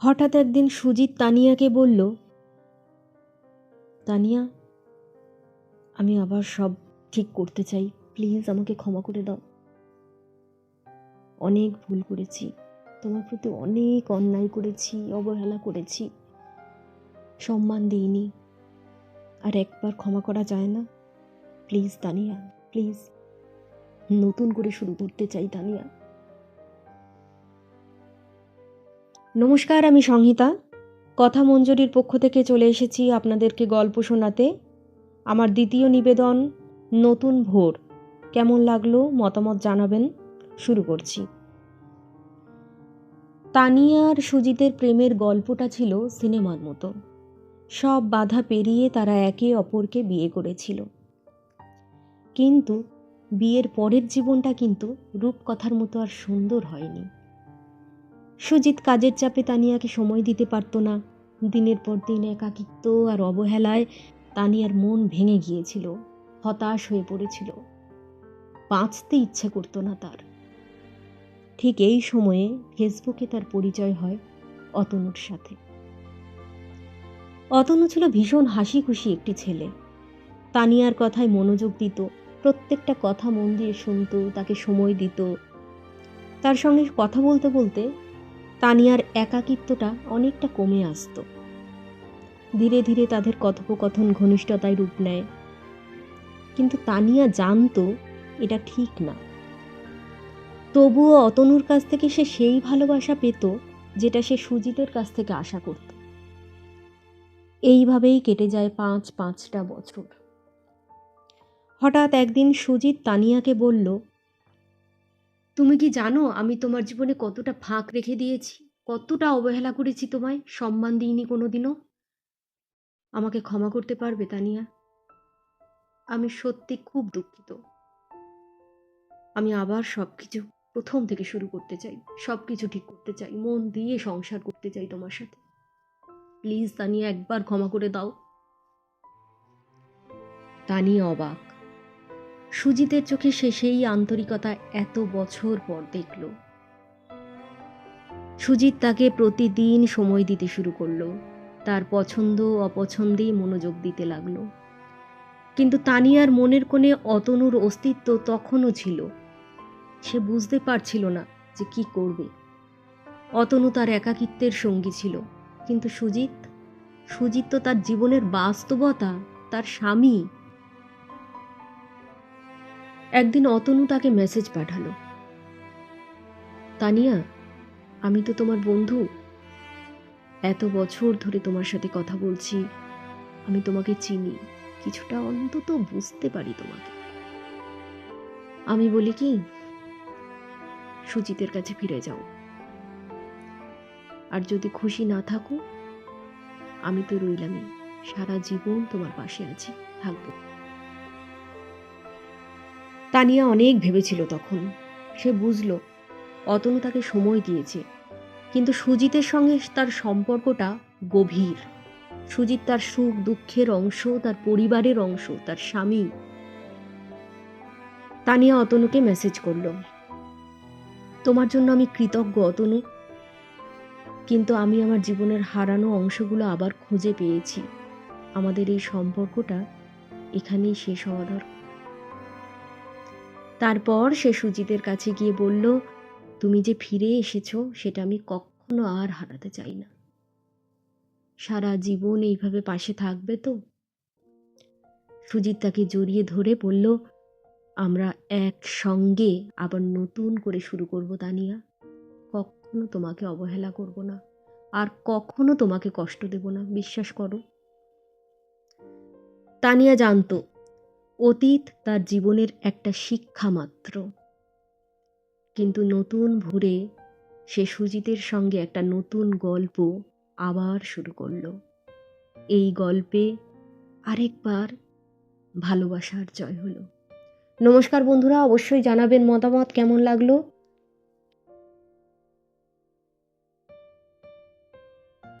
হঠাৎ একদিন সুজিত তানিয়াকে বলল, তানিয়া, আমি আবার সব ঠিক করতে চাই। প্লিজ আমাকে ক্ষমা করে দাও। অনেক ভুল করেছি। তোমার প্রতি অনেক অন্যায় করেছি, অবহেলা করেছি। সম্মান দিইনি। আর একবার ক্ষমা করা যায় না? Please Tania, please. নতুন করে শুরু করতে চাই তানিয়া। নমস্কার, আমি সংহিতা। কথা মঞ্জুরির পক্ষ থেকে চলে এসেছি আপনাদেরকে গল্প শোনাতে। আমার দ্বিতীয় নিবেদন, নতুন ভোর। কেমন লাগল মতামত জানাবেন? শুরু করছি। তানিয়া আর সুজিতের প্রেমের গল্পটা ছিল সিনেমার মতো। সব বাধা পেরিয়ে তারা একে অপরকে বিয়ে করেছিল। কিন্তু বিয়ের পরের জীবনটা কিন্তু রূপকথার মতো আর সুন্দর হয়নি। সুজিত কাজের চাপে তানিয়াকে সময় দিতে পারত না। দিনের পর দিন একাকিত্ব আর অবহেলায় তানিয়ার মন ভেঙে গিয়েছিল, হতাশ হয়ে পড়েছিল। বাঁচতে ইচ্ছে করতো না তার। ঠিক এই সময়ে ফেসবুকে তার পরিচয় হয় অতনুর সাথে। অতনু ছিল ভীষণ হাসি খুশি একটি ছেলে। তানিয়ার কথায় মনোযোগ দিত, প্রত্যেকটা কথা মন দিয়ে শুনত, তাকে সময় দিত। তার সঙ্গে কথা বলতে বলতে তানিয়ার একাকিত্বটা অনেকটা কমে আসত। ধীরে ধীরে তাদের কথোপকথন ঘনিষ্ঠতায় রূপ নেয়। কিন্তু তানিয়া জানতো এটা ঠিক না। তবুও অতনুর কাছ থেকে সে সেই ভালোবাসা পেত যেটা সে সুজিতের কাছ থেকে আশা করত। এইভাবেই কেটে যায় পাঁচ পাঁচটা বছর। হঠাৎ একদিন সুজিত তানিয়াকে বলল তুমি কি জানো আমি তোমার জীবনে কতটা ফাঁক রেখে দিয়েছি? কতটা অবহেলা করেছি তোমায়? সম্মান দিইনি কোনোদিনও? আমাকে ক্ষমা করতে পারবে, তানিয়া? আমি সত্যি খুব দুঃখিত। আমি আবার সব কিছু প্রথম থেকে শুরু করতে চাই। সব কিছু ঠিক করতে চাই। মন দিয়ে সংসার করতে চাই তোমার সাথে। প্লিজ তানিয়া, একবার ক্ষমা করে দাও। তানিয়া অবাক। সুজিতের চোখে সে সেই আন্তরিকতা এত বছর পর দেখল। সুজিত তাকে প্রতিদিন সময় দিতে শুরু করল। তার পছন্দ অপছন্দে মনোযোগ দিতে লাগল। কিন্তু তানিয়ার মনের কোণে অতনুর অস্তিত্ব তখনও ছিল। সে বুঝতে পারছিল না যে কি করবে। অতনু তার একাকিত্বের সঙ্গী ছিল। কিন্তু সুজিত সুজিত তো তার জীবনের বাস্তবতা, তার স্বামী। একদিন অতনু তাকে মেসেজ পাঠালো। তানিয়া, আমি তো তোমার বন্ধু। এত বছর ধরে তোমার সাথে কথা বলছি। আমি তোমাকে চিনি। কিছুটা অন্তত বুঝতে পারি তোমাকে। আমি বলি কি, সুজিতের কাছে ফিরে যাও। আর যদি খুশি না থাকো, আমি তো রইলামই। সারা জীবন তোমার পাশে আছি, থাকব। তানিয়া অনেক ভেবেছিল তখন। সে বুঝল, অতনু তাকে সময় দিয়েছে। কিন্তু সুজিতের সঙ্গে তার সম্পর্কটা গভীর। সুজিত তার সুখ, দুঃখের অংশ, তার পরিবারের অংশ, তার স্বামী। তানিয়া অতনুকে মেসেজ করল, তোমার জন্য আমি কৃতজ্ঞ, অতনু। কিন্তু আমি আমার জীবনের হারানো অংশগুলো আবার খুঁজে পেয়েছি। আমাদের এই সম্পর্কটা এখানেই শেষ হওয়া দরকার। তারপর সে সুজিতের কাছে গিয়ে বলল, তুমি যে ফিরে এসেছ, সেটা আমি কখনো আর হারাতে চাই না। সারা জীবন এইভাবে পাশে থাকবে তো? সুজিত তাকে জড়িয়ে ধরে বলল, আমরা একসঙ্গে আবার নতুন করে শুরু করব, তানিয়া। কখনো তোমাকে অবহেলা করব না, আর কখনো তোমাকে কষ্ট দেব না, বিশ্বাস করো। তানিয়া জানতো অতীত তার জীবনের একটা শিক্ষা মাত্র কিন্তু নতুন ভোরে সে সুজিতের সঙ্গে একটা নতুন গল্প আবার শুরু করল। এই গল্পে আরেকবার ভালোবাসার জয় হলো। নমস্কার বন্ধুরা, অবশ্যই জানাবেন মতামত, কেমন লাগল?